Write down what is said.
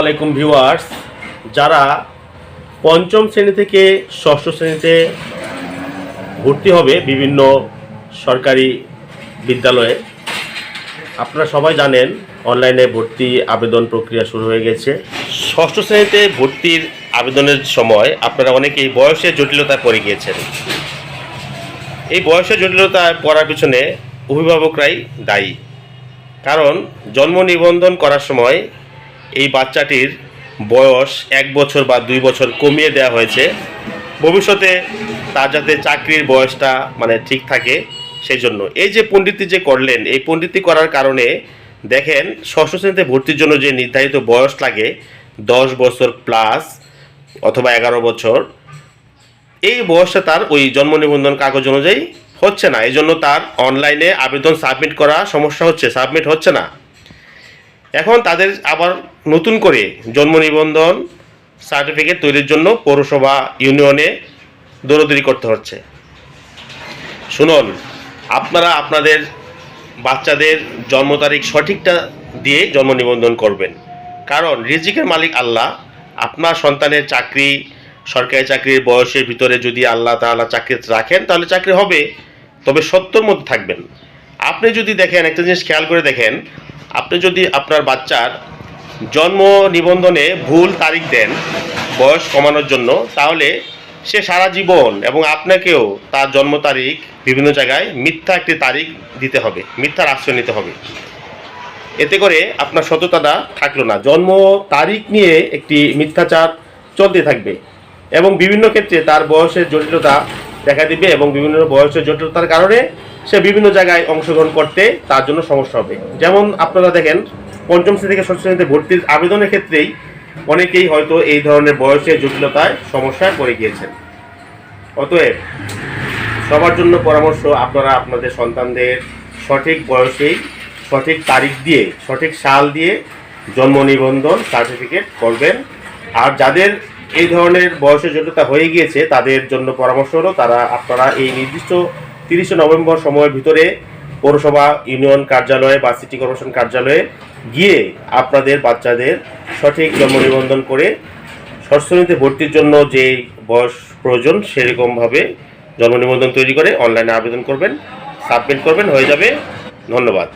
আলাইকুম ভিউয়ার্স। যারা পঞ্চম শ্রেণি থেকে ষষ্ঠ শ্রেণীতে ভর্তি হবে বিভিন্ন সরকারি বিদ্যালয়ে, আপনারা সবাই জানেন, অনলাইনে ভর্তি আবেদন প্রক্রিয়া শুরু হয়ে গেছে। ষষ্ঠ শ্রেণীতে ভর্তির আবেদনের সময় আপনারা অনেকেই বয়সের জটিলতায় পড়ে গিয়েছেন। এই বয়সের জটিলতায় পড়ার পিছনে অভিভাবকরাই দায়ী। কারণ জন্ম নিবন্ধন করার সময় এই বাচ্চাটির বয়স এক বছর বা দুই বছর কমিয়ে দেওয়া হয়েছে। ভবিষ্যতে তার যাতে চাকরির বয়সটা মানে ঠিক থাকে সেই জন্য এই যে পণ্ডিতি যে করলেন, এই পণ্ডিতি করার কারণে দেখেন ষষ্ঠ শ্রেণীতে ভর্তির জন্য যে নির্ধারিত বয়স লাগে, দশ বছর প্লাস অথবা এগারো বছর, এই বয়সে তার ওই জন্ম নিবন্ধন কাগজ অনুযায়ী হচ্ছে না। এই জন্য তার অনলাইনে আবেদন সাবমিট করা সমস্যা হচ্ছে সাবমিট হচ্ছে না। এখন তাদের আবার নতুন করে জন্ম নিবন্ধন সার্টিফিকেট তৈরির জন্য পৌরসভা ইউনিয়নে দৌড়দৌড়ি করতে হচ্ছে। শুনুন, আপনারা আপনাদের বাচ্চাদের জন্ম তারিখ সঠিকটা দিয়ে জন্ম নিবন্ধন করবেন। কারণ রিজিকের মালিক আল্লাহ, আপনার সন্তানের চাকরি, সরকারি চাকরির বয়সের ভিতরে যদি আল্লাহ তাআলা চাকরি রাখেন, তাহলে চাকরি হবে, তবে সত্যর মধ্যে থাকবেন। আপনি যদি দেখেন, একটা জিনিস খেয়াল করে দেখেন আপনি যদি আপনার বাচ্চার জন্ম নিবন্ধনে ভুল তারিখ দেন, বয়স কমানোর জন্য, তাহলে সে সারা জীবন এবং আপনাকেও তার জন্ম তারিখ বিভিন্ন জায়গায় মিথ্যা একটি তারিখ দিতে হবে, মিথ্যার আশ্রয় নিতে হবে। এতে করে আপনার সততাটা থাকল না। জন্ম তারিখ নিয়ে একটি মিথ্যাচার চলতে থাকবে এবং বিভিন্ন ক্ষেত্রে তার বয়সের জটিলতা দেখা দিবে এবং বিভিন্ন বয়সের জটিলতার কারণে সে বিভিন্ন জায়গায় অংশগ্রহণ করতে তার জন্য সমস্যা হবে। যেমন আপনারা দেখেন, পঞ্চম শ্রেণি থেকে ষষ্ঠ শ্রেণীতে ভর্তির আবেদনের ক্ষেত্রেই অনেকেই হয়তো এই ধরনের বয়সের জটিলতায় সমস্যায় পড়ে গিয়েছেন। অতএব সবার জন্য পরামর্শ, আপনারা আপনাদের সন্তানদের সঠিক বয়সেই সঠিক তারিখ দিয়ে, সঠিক সাল দিয়ে জন্ম নিবন্ধন সার্টিফিকেট করবেন। আর যাদের এই ধরনের বয়সের জটিলতা হয়ে গিয়েছে, তাদের জন্য পরামর্শ হলো তারা, আপনারা এই নির্দিষ্ট তিরিশে নভেম্বর সময়ের ভিতরে পৌরসভা, ইউনিয়ন কার্যালয়ে বা সিটি কর্পোরেশন কার্যালয়ে গিয়ে আপনাদের বাচ্চাদের সঠিক জন্ম নিবন্ধন করে ষষ্ঠ শ্রেণীতে ভর্তির জন্য যে বয়স প্রয়োজন সেরকমভাবে জন্ম নিবন্ধন তৈরি করে অনলাইনে আবেদন করবেন, সাবমিট করবেন, হয়ে যাবে। ধন্যবাদ।